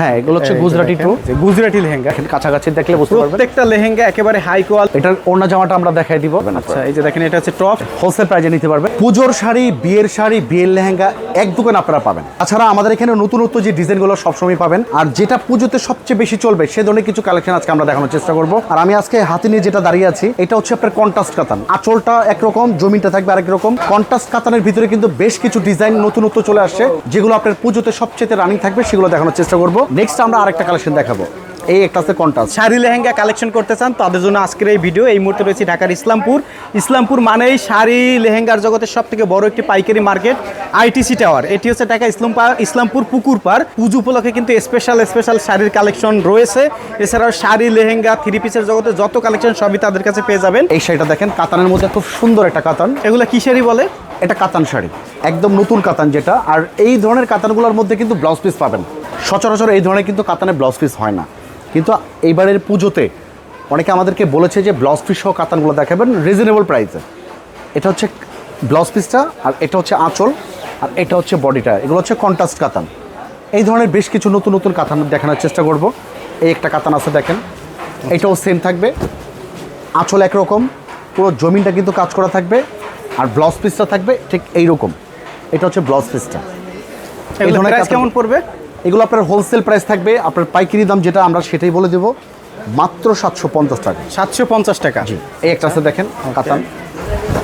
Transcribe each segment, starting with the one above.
হ্যাঁ এগুলো হচ্ছে গুজরাটি টু। গুজরাটি লেহেঙ্গা। কাছাকাছি দেখলে বুঝতে পারবেন। প্রত্যেকটা লেহেঙ্গা একেবারে হাই কোয়ালিটি এটার ওড়না জামাটা আমরা দেখাই দিব। আচ্ছা এই যে দেখেন এটা হচ্ছে টপ হোলসেল প্রাইজে নিতে পারবেন। পুজোর শাড়ি বিয়ের শাড়ি বিয়ের লেহেঙ্গা এক দোকান আপনারা পাবেন। তাছাড়া আমাদের এখানে নতুনত্ব যে ডিজাইনগুলো সবসময় পাবেন আর যেটা পুজোতে সবচেয়ে বেশি চলবে সে ধরনের কিছু কালেকশন আজকে আমরা দেখানোর চেষ্টা করব। আর আমি আজকে হাতে নিয়ে যেটা দাঁড়িয়ে আছি এটা হচ্ছে আপনার কন্ট্রাস্ট কাতান। আঁচলটা একরকম জমিটা থাকবে আরেক রকম। কন্ট্রাস্ট কাতানের ভিতরে কিন্তু বেশ কিছু ডিজাইন নতুনত্ব চলে আসছে যেগুলো আপনার পুজোতে সবচেয়ে রানিং থাকবে সেগুলো দেখানোর চেষ্টা করব। নেক্সট আমরা আরেকটা কালেকশন দেখাবো। এই একটা আছে কন্ট্রাস্ট শাড়ি লেহেঙ্গা কালেকশন করতে চান তাদের জন্য আজকের এই ভিডিও এই মুহূর্তে রয়েছে ঢাকার ইসলামপুর। ইসলামপুর মানেই শাড়ি লেহেঙ্গার জগতের সব থেকে বড় একটি পাইকারি মার্কেট আইটিসি টাওয়ার এটি হচ্ছে ঢাকা ইসলাম ইসলামপুর পুকুর পার পুজো উপলক্ষে কিন্তু স্পেশাল স্পেশাল শাড়ির কালেকশন রয়েছে। এছাড়াও শাড়ি লেহেঙ্গা থ্রি পিসের জগতে যত কালেকশন সবই তাদের কাছে পেয়ে যাবেন। এই শাড়িটা দেখেন কাতানের মধ্যে খুব সুন্দর একটা কাতান। এগুলো কি শাড়ি বলে? এটা কাতান শাড়ি। একদম নতুন কাতান যেটা। আর এই ধরনের কাতানগুলোর মধ্যে কিন্তু ব্লাউজ পিস পাবেন। সচরাচর এই ধরনের কিন্তু কাতানে ব্লাউজ পিস হয় না। কিন্তু এইবারের পুজোতে অনেকে আমাদেরকে বলেছে যে ব্লাউজ পিস সহ কাতানগুলো দেখাবেন রিজনেবল প্রাইসে এটা হচ্ছে ব্লাউজ পিসটা আর এটা হচ্ছে আঁচল আর এটা হচ্ছে বডিটা এগুলো হচ্ছে কন্ট্রাস্ট কাতান। এই ধরনের বেশ কিছু নতুন নতুন কাতান দেখানোর চেষ্টা করব। এই একটা কাতান আছে দেখেন এটাও সেম থাকবে। আঁচল একরকম পুরো জমিনটা কিন্তু কাজ করা থাকবে আর ব্লাউজ পিসটা থাকবে ঠিক এইরকম। এটা হচ্ছে ব্লাউজ পিসটা এগুলো ধরনের কেমন পড়বে? এগুলো আপনার হোলসেল প্রাইস থাকবে আপনার পাইকারি দাম যেটা আমরা সেটাই বলে দেবো মাত্র সাতশো পঞ্চাশ টাকা। সাতশো পঞ্চাশ টাকা। এই একটা আছে দেখেন কাতান।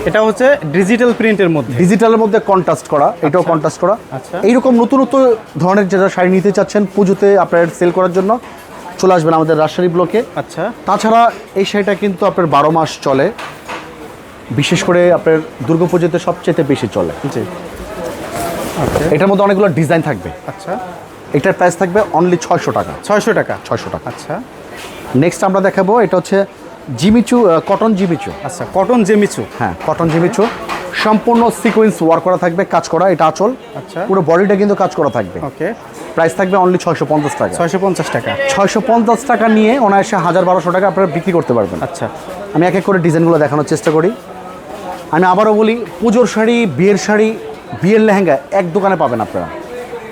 এটা হচ্ছে ডিজিটাল প্রিন্টের মধ্যে। ডিজিটালের মধ্যে কন্ট্রাস্ট করা এটাও কন্ট্রাস্ট করা। আচ্ছা। এইরকম নতুন নতুন ধরনের যারা শাড়ি নিতে চাচ্ছেন পুজোতে আপনার সেল করার জন্য চলে আসবেন আমাদের রাজশাহী ব্লকে। আচ্ছা। তাছাড়া এই শাড়িটা কিন্তু আপনার বারো মাস চলে। বিশেষ করে আপনার দুর্গা দুর্গাপুজোতে সবচেয়ে বেশি চলে। এটার মধ্যে অনেকগুলো ডিজাইন থাকবে। আচ্ছা। এটার প্রাইস থাকবে অনলি ছয়শো টাকা। ছয়শো টাকা। ছয়শো টাকা। আচ্ছা। নেক্সট আমরা দেখাবো এটা হচ্ছে Jimmy Choo cotton Jimmy Choo. আচ্ছা কটন জেমিচু। হ্যাঁ কটন জিমিচু। সম্পূর্ণ সিকোয়েন্স ওয়ার্ক করা থাকবে কাজ করা এটা আচল। আচ্ছা। পুরো বডিটা কিন্তু কাজ করা থাকবে। ওকে প্রাইস থাকবে অনলি ছয়শো পঞ্চাশ টাকা। ছয়শো পঞ্চাশ টাকা। ছয়শো পঞ্চাশ টাকা নিয়ে অনায়াসে হাজার বারোশো টাকা আপনারা বিক্রি করতে পারবেন। আচ্ছা। আমি এক এক করে ডিজাইনগুলো দেখানোর চেষ্টা করি। আমি আবারও বলি পুজোর শাড়ি বিয়ের শাড়ি বিয়ের লেহেঙ্গা এক দোকানে পাবেন আপনারা।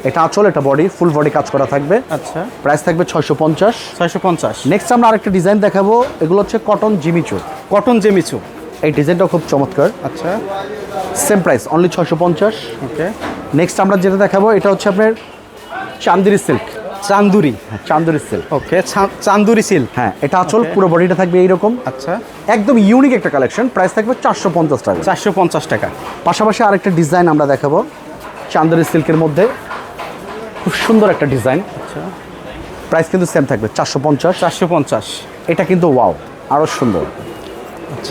এটা আঁচল এটা বডি ফুল বডি কাজ করা থাকবে। আচ্ছা। প্রাইস থাকবে ছয়শো পঞ্চাশ। ছয়শো পঞ্চাশ। নেক্সট আমরা আরেকটা ডিজাইন দেখাবো এগুলো হচ্ছে কটন জিমিচু কটন জেমিচু এই ডিজাইনটাও খুব চমৎকার। আচ্ছা। সেম প্রাইস অনলি ছয়শো পঞ্চাশ। ওকে নেক্সট আমরা যেটা দেখাবো এটা হচ্ছে আপনার Chanderi silk Chanderi. Chanderi silk okay Chanderi silk হ্যাঁ এটা আচল পুরো বডিটা থাকবে এইরকম। আচ্ছা। একদম ইউনিক একটা কালেকশন প্রাইস থাকবে চারশো পঞ্চাশ টাকা। চারশো পঞ্চাশ টাকা। পাশাপাশি আরেকটা ডিজাইন আমরা দেখাবো চান্দরি সিল্কের মধ্যে। খুব সুন্দর একটা ডিজাইন। আচ্ছা। প্রাইস কিন্তু সেম থাকবে চারশো পঞ্চাশ। চারশো পঞ্চাশ। এটা কিন্তু ওয়াও আরও সুন্দর।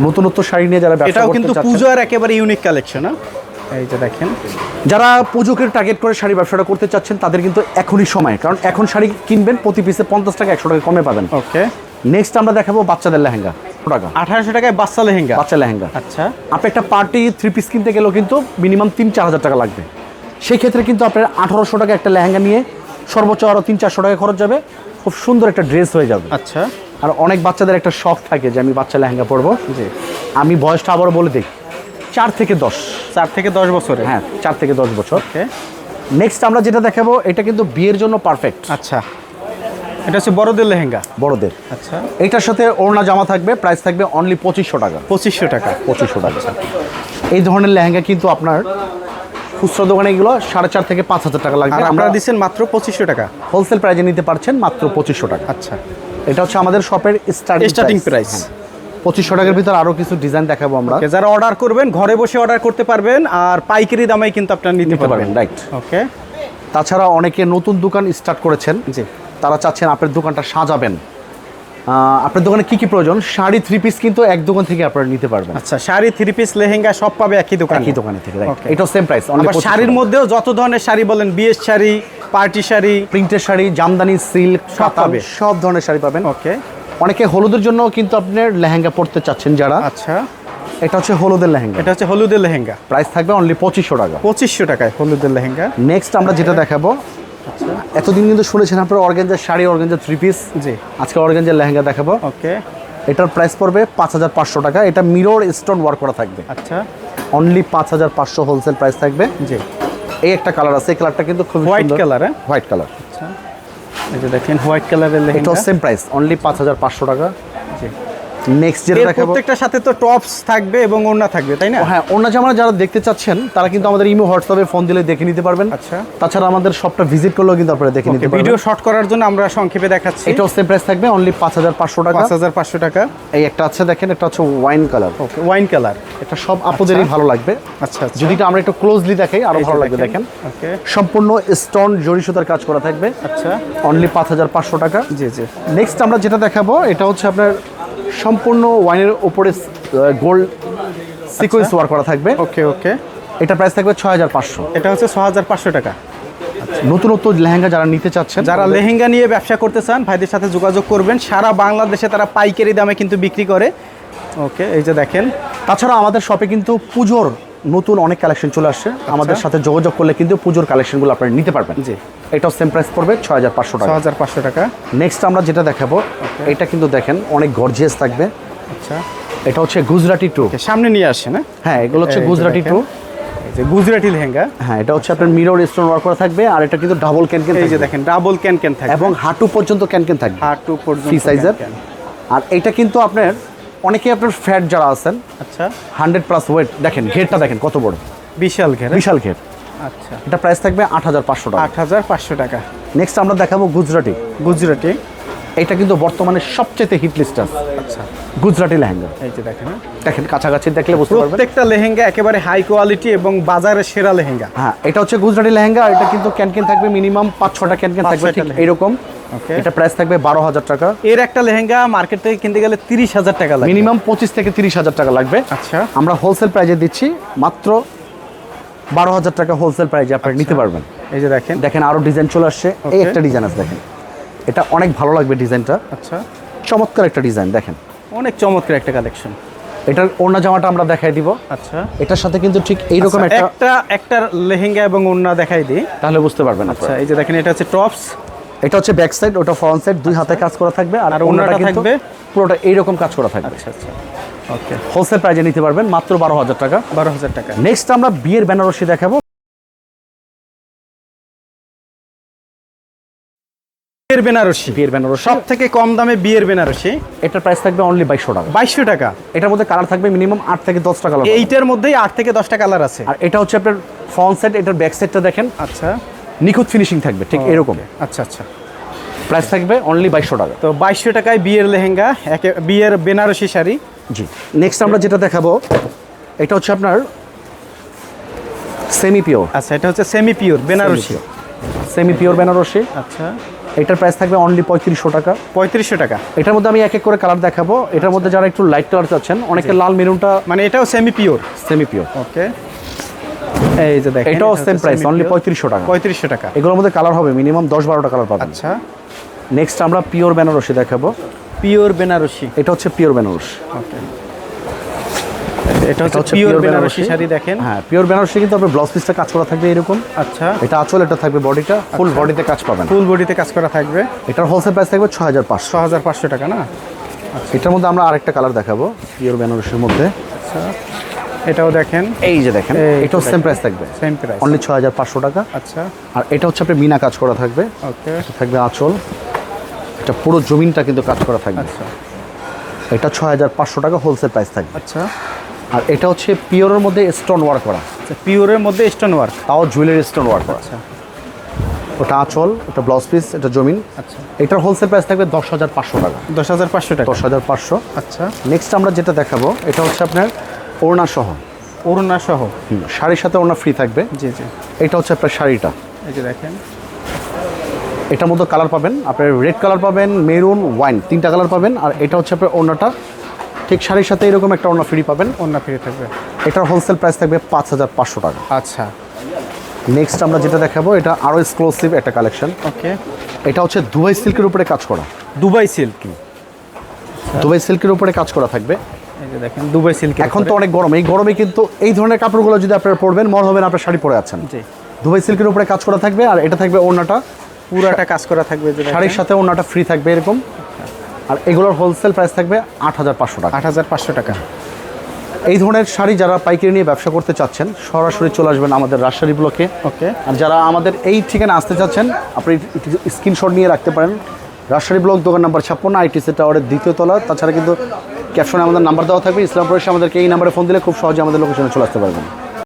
নতুনত্ব শাড়ি নিয়ে যারা এটাও কিন্তু পুজোর একেবারে ইউনিক কালেকশন এই যে দেখেন। যারা পুজোকে টার্গেট করে শাড়ি ব্যবসাটা করতে চাচ্ছেন তাদের কিন্তু এখনই সময় কারণ এখন শাড়ি কিনবেন প্রতি পিসে পঞ্চাশ টাকা একশো টাকা কমে পাবেন। ওকে। নেক্সট আমরা দেখাবো বাচ্চাদের লেহেঙ্গা টাকা। আঠারোশো টাকায় বাচ্চা লেহেঙ্গা? বাচ্চা লেহেঙ্গা। আচ্ছা। আপনি একটা পার্টি থ্রি পিস কিনতে গেলেও কিন্তু মিনিমাম তিন চার হাজার টাকা লাগবে। সেই ক্ষেত্রে কিন্তু আপনার আঠারোশো টাকা একটা লেহেঙ্গা নিয়ে সর্বোচ্চ আরও তিন চারশো টাকা খরচ যাবে। খুব সুন্দর একটা ড্রেস হয়ে যাবে। আচ্ছা। আর অনেক বাচ্চাদের একটা শখ থাকে যে আমি বাচ্চা লেহেঙ্গা পরবো। জি। আমি বয়সটা আবারও বলে দিই চার থেকে দশ। চার থেকে দশ বছরে হ্যাঁ চার থেকে দশ বছর। নেক্সট আমরা যেটা দেখাবো এটা কিন্তু বিয়ের জন্য পারফেক্ট আচ্ছা। এটা হচ্ছে বড়দের লেহেঙ্গা? বড়দের। আচ্ছা। এটার সাথে ওড়না জামা থাকবে প্রাইস থাকবে অনলি পঁচিশশো টাকা। পঁচিশশো টাকা। পঁচিশশো টাকা। এই ধরনের লেহেঙ্গা কিন্তু আপনার খুচরো দোকানে এগুলো সাড়ে চার থেকে পাঁচ হাজার টাকা লাগবে। আপনারা দিচ্ছেন মাত্র পঁচিশশো টাকা। হোলসেল প্রাইজে নিতে পারছেন মাত্র পঁচিশশো টাকা। আচ্ছা। এটা হচ্ছে আমাদের শপের স্টার্টিং প্রাইস পঁচিশশো টাকার ভিতর আরও কিছু ডিজাইন দেখাবো আমরা। যারা অর্ডার করবেন ঘরে বসে অর্ডার করতে পারবেন আর পাইকারি দামে কিন্তু আপনারা নিতে পারবেন রাইট ওকে তাছাড়া অনেকে নতুন দোকান স্টার্ট করেছেন। জি। তারা চাচ্ছেন আপনার দোকানটা সাজাবেন। আপনার দোকানে কি কি প্রয়োজন? শাড়ি থ্রি পিস কিন্তু এক দোকান থেকে আপনারা নিতে পারবেন। আচ্ছা শাড়ি থ্রি পিস লেহেঙ্গা সব পাবে একই দোকানে। একই দোকানে থেকে এটাও সেম প্রাইস আবার শাড়ির মধ্যেও যত ধরনের শাড়ি বলেন বিয়ের শাড়ি পার্টি শাড়ি প্রিন্টের শাড়ি জামদানি সিল্ক সব পাবে। সব ধরনের শাড়ি পাবেন। ওকে অনেকে হলুদের জন্য কিন্তু আপনার লেহেঙ্গা পরতে চাচ্ছেন যারা। আচ্ছা। এটা হচ্ছে হলুদের লেহেঙ্গা। এটা হচ্ছে হলুদের লেহেঙ্গা। প্রাইস থাকবে অনলি পঁচিশশো টাকা। পঁচিশশো টাকায় হলুদের লেহেঙ্গা। নেক্সট আমরা যেটা দেখাবো এতদিন কিন্তু শুনেছেন আপনার organza sari organza three piece ji. আজকে অর্গেঞ্জার লেহেঙ্গা দেখাবো। ওকে। এটার প্রাইস পড়বে পাঁচ হাজার পাঁচশো টাকা। এটা মিরর স্টোন ওয়ার্ক করা থাকবে। আচ্ছা। অনলি পাঁচ হাজার পাঁচশো হোলসেল প্রাইস থাকবে। জি। এই একটা কালার আছে। এই কালারটা কিন্তু খুব হোয়াইট কালার হ্যাঁ? হোয়াইট কালার আচ্ছা। এই যে দেখেন হোয়াইট কালারের লেহেঙ্গা। এটাও সেম প্রাইস অনলি পাঁচ হাজার পাঁচশো টাকা। নেক্সট যেটা দেখাবো প্রত্যেকটার সাথে তো টপস থাকবে এবং ওড়না থাকবে তাই না? হ্যাঁ অন্য জামা যারা দেখতে চাচ্ছেন তারা কিন্তু আমাদের ইমো হোয়াটসঅ্যাপে ফোন দিলে দেখে নিতে পারবেন। আচ্ছা। তাছাড়া আমাদের শপটা ভিজিট করলেও কিন্তু আপনারা দেখে নিতে ভিডিও পারবেন। শর্ট করার জন্য আমরা সংক্ষেপে দেখাচ্ছি। এটাও সেম প্রাইস থাকবে অনলি পাঁচ হাজার পাঁচশো টাকা। পাঁচ হাজার পাঁচশো টাকা। এই একটা আছে দেখেন এটা হচ্ছে wine colour okay wine colour এটা সব আপুদেরই ভালো লাগবে। আচ্ছা আচ্ছা। যদি এটা আমরা একটু ক্লোজলি দেখাই আরও ভালো লাগবে দেখেন। ওকে সম্পূর্ণ স্টোন জরি সুতার কাজ করা থাকবে। আচ্ছা। অনলি পাঁচ হাজার পাঁচশো টাকা। জি জি। নেক্সট আমরা যেটা দেখাবো এটা হচ্ছে আপনার সম্পূর্ণ ওয়াইনের উপরে গোল্ড সিকোয়েন্স ওয়ার করা থাকবে। ওকে ওকে এটা প্রাইস থাকবে ছয় হাজার পাঁচশো। এটা হচ্ছে ছ হাজার পাঁচশো টাকা। নতুন নতুন লেহেঙ্গা যারা নিতে চাচ্ছেন যারা লেহেঙ্গা নিয়ে ব্যবসা করতে চান ভাইদের সাথে যোগাযোগ করবেন। সারা বাংলাদেশে তারা পাইকারি দামে কিন্তু বিক্রি করে। ওকে এই যে দেখেন। তাছাড়া আমাদের শপে কিন্তু পুজোর নতুন অনেক কালেকশন চলে আসছে। আমাদের সাথে যোগাযোগ করলে কিন্তু পুজোর কালেকশনগুলো আপনারা নিতে পারবেন। জি। এটাও সেম প্রাইস পড়বে ছয় হাজার পাঁচশো ছ টাকা। হাজার পাঁচশো টাকা। নেক্সট আমরা যেটা দেখাবো এটা কিন্তু দেখেন অনেক গর্জিয়াস থাকবে। আচ্ছা। এটা হচ্ছে গুজরাটি টু। সামনে নিয়ে আসে না? হ্যাঁ এগুলো হচ্ছে গুজরাটি। টু। যে গুজরাটি লেহেঙ্গা। হ্যাঁ এটা হচ্ছে আপনার মিরর স্টোন ওয়ার্ক করা থাকবে আর এটা কিন্তু ডাবল ক্যান ক্যান এই যে দেখেন ডাবল ক্যান ক্যান থাকে এবং হাঁটু পর্যন্ত ক্যান ক্যান থাকবে। হাঁটু পর্যন্ত সাইজের আর এটা কিন্তু আপনার অনেকে আপনার ফ্যাট যারা আছেন আচ্ছা। হান্ড্রেড প্লাস ওয়েট দেখেন ঘেরটা দেখেন কত বড়। বিশাল ঘের বিশাল ঘের। আচ্ছা। এটা প্রাইস থাকবে আট হাজার পাঁচশো টাকা। আট হাজার পাঁচশো টাকা। নেক্সট আমরা দেখাবো গুজরাটি। গুজরাটি? এটা কিন্তু বর্তমানে সবচেয়ে হিট লিস্ট আছে। আচ্ছা। গুজরাটি লেহেঙ্গা। এই যে দেখেন হ্যাঁ। দেখেন কাছাকাছি দেখলে বুঝতে পারবেন। প্রত্যেকটা লেহেঙ্গা একেবারে হাই কোয়ালিটি এবং বাজারের সেরা লেহেঙ্গা। হ্যাঁ এটা হচ্ছে গুজরাটি লেহেঙ্গা এটা কিন্তু ক্যানকেন থাকবে মিনিমাম পাঁচ ছটা ক্যানকেন থাকবে ঠিক এরকম. এটা প্রাইস থাকবে বারো হাজার টাকা। এর একটা লেহেঙ্গা মার্কেট থেকে কিনতে গেলে তিরিশ হাজার টাকা লাগে মিনিমাম পঁচিশ থেকে তিরিশ হাজার টাকা লাগবে। আচ্ছা। আমরা হোলসেল প্রাইজে দিচ্ছি মাত্র বারো হাজার টাকা হোলসেল প্রাইজে আপনারা নিতে পারবেন। এই যে দেখেন। দেখেন আরও ডিজাইন চলে আসছে। এই একটা ডিজাইন আছে দেখেন। এটা অনেক ভালো লাগবে ডিজাইনটা আচ্ছা। চমৎকার একটা ডিজাইন দেখেন। অনেক চমৎকার একটা কালেকশন এটার ওড়না জামাটা আমরা দেখাই দিব। আচ্ছা। এটার সাথে কিন্তু ঠিক এইরকম আচ্ছা, একটা একটা একটা লেহেঙ্গা এবং ওড়না দেখাই দিই। তাহলে বুঝতে পারবেন আচ্ছা এই যে দেখেন এটা হচ্ছে টপস এটা হচ্ছে ব্যাক সাইড ওটা ফ্রন্ট সাইড দুই হাতে কাজ করা থাকবে আর ওড়নাটা থাকবে? পুরোটা এইরকম কাজ করা থাকবে। আচ্ছা আচ্ছা। ওকে হোলসেল প্রাইজে নিতে পারবেন মাত্র বারো হাজার টাকা। বারো হাজার টাকা। নেক্সট আমরা বিয়ের বেনারসি দেখাবো। বিয়ের বেনারসি। বিয়ের বেনারসি। সব থেকে কম দামে বিয়ের বেনারসি। এটার প্রাইস থাকবে অনলি বাইশশো টাকা। বাইশশো টাকা। এটার মধ্যে কালার থাকবে মিনিমাম আট থেকে দশটা কালার এইটার মধ্যেই আট থেকে দশটা কালার আছে। আর এটা হচ্ছে আপনার ফ্রন্ট সাইড এটার ব্যাক সাইডটা দেখেন। আচ্ছা। নিখুঁত ফিনিশিং থাকবে ঠিক এরকম। আচ্ছা আচ্ছা। প্রাইস থাকবে অনলি বাইশশো টাকা। তো বাইশশো টাকায় বিয়ের লেহেঙ্গা একে বিয়ের বেনারসি শাড়ি। জি। নেক্সট আমরা যেটা দেখাবো এটা হচ্ছে আপনার সেমি পিওর আচ্ছা এটা হচ্ছে semi pure Banarasi. Semi pure Banarasi. আচ্ছা। এটার প্রাইস থাকবে অনলি পঁয়ত্রিশশো টাকা। পঁয়ত্রিশশো টাকা। এটার মধ্যে আমি এক এক করে কালার দেখাবো। এটার মধ্যে যারা একটু লাইট কালার চাচ্ছেন অনেকে লাল মেরুনটা মানে এটাও semi pure semi pure okay এই যে দেখেন এটাও সেম প্রাইস অনলি পঁয়ত্রিশশো টাকা। পঁয়ত্রিশশো টাকা। এগুলোর মধ্যে কালার হবে মিনিমাম দশ বারোটা কালার পাবেন। আচ্ছা। নেক্সট আমরা পিওর বেনারসি দেখাবো। পিওর বেনারসি এটা হচ্ছে পিওর বেনারসি ওকে এটা হচ্ছে পিওর বেনারসি শাড়ি দেখেন। হ্যাঁ পিওর বেনারসি কিন্তু আপনার ব্লাউজ পিসটা কাজ করা থাকবে এরকম। আচ্ছা। এটা আঁচল এটা থাকবে বডিটা ফুল বডিতে কাজ পাবেন। ফুল বডিতে কাজ করা থাকবে। এটার হোলসেল প্রাইস থাকবে ছ হাজার ছ পাঁচশো হাজার পাঁচশো টাকা না? এটার মধ্যে আমরা আরেকটা কালার দেখাবো পিওর বেনারসির মধ্যে। আচ্ছা। এটাও দেখেন। এই যে দেখেন এটাও সেম প্রাইস থাকবে। সেম প্রাইস অনলি ছ হাজার পাঁচশো টাকা। আচ্ছা। আর এটা হচ্ছে আপনার মিনা কাজ করা থাকবে। ওকে। থাকবে আঁচল। এটা পুরো জমিনটা কিন্তু কাজ করা থাকবে। আচ্ছা। এটা ছ হাজার পাঁচশো টাকা হোলসেল প্রাইস থাকবে। আচ্ছা। আর এটা হচ্ছে পিওরের মধ্যে স্টোন ওয়ার্ক করা। আচ্ছা পিওরের মধ্যে স্টোন ওয়ার্ক তাও জুয়েলারি স্টোন ওয়ার্ক করা। আচ্ছা। ওটা আঁচল এটা ব্লাউজ পিস এটা জমিন। আচ্ছা। এটার হোলসেল প্রাইস থাকবে দশ হাজার পাঁচশো টাকা। দশ হাজার পাঁচশো টাকা। দশ হাজার পাঁচশো। আচ্ছা। নেক্সট আমরা যেটা দেখাবো এটা হচ্ছে আপনার ওড়না সহ অরুণা সহ হুম, শাড়ির সাথে ওড়না ফ্রি থাকবে। জি জি। এটা হচ্ছে আপনার শাড়িটা। এই যে দেখেন। এটার মধ্যে কালার পাবেন আপনার রেড কালার পাবেন মেরুন ওয়াইন তিনটা কালার পাবেন আর এটা হচ্ছে আপনার ওড়নাটা। ঠিক শাড়ির সাথে এরকম একটা ওড়না ফ্রি পাবেন। অন্য ফিরে থাকবে। এটার হোলসেল প্রাইস থাকবে পাঁচ হাজার পাঁচশো টাকা। আচ্ছা। নেক্সট আমরা যেটা দেখাবো এটা আরও এক্সক্লুসিভ একটা কালেকশন ওকে। এটা হচ্ছে দুবাই সিল্কের উপরে কাজ করা। দুবাই সিল্ক দুবাই সিল্কের উপরে কাজ করা থাকবে। দেখেন দুবাই সিল্ক এখন তো অনেক গরম। এই গরমে কিন্তু এই ধরনের কাপড়গুলো যদি আপনারা পরবেন মনে হবেন আপনার শাড়ি পরে আছেন। জি। দুবাই সিল্কের উপরে কাজ করা থাকবে আর এটা থাকবে ওড়নাটা। পুরাটা কাজ করা থাকবে শাড়ির সাথে ওড়নাটা ফ্রি থাকবে এরকম। আর এগুলোর হোলসেল প্রাইস থাকবে আট হাজার পাঁচশো টাকা। আট হাজার পাঁচশো টাকা। এই ধরনের শাড়ি যারা পাইকারি নিয়ে ব্যবসা করতে চাচ্ছেন সরাসরি চলে আসবেন আমাদের রাজশাহী ব্লকে। ওকে। আর যারা আমাদের এই ঠিকানা আসতে চাচ্ছেন আপনি স্ক্রিনশট নিয়ে রাখতে পারেন। রাজশাহী ব্লক দোকান নাম্বার ছাপ্পান্ন আইটিসি টাওয়ারের দ্বিতীয় তলা। তাছাড়া কিন্তু ক্যাপশনে আমাদের নাম্বার দেওয়া থাকবে, ইসলামপুরে এসে আমাদেরকে এই নাম্বারে ফোন দিলে খুব সহজে আমাদের লোকেশনে চলে আসতে পারবেন।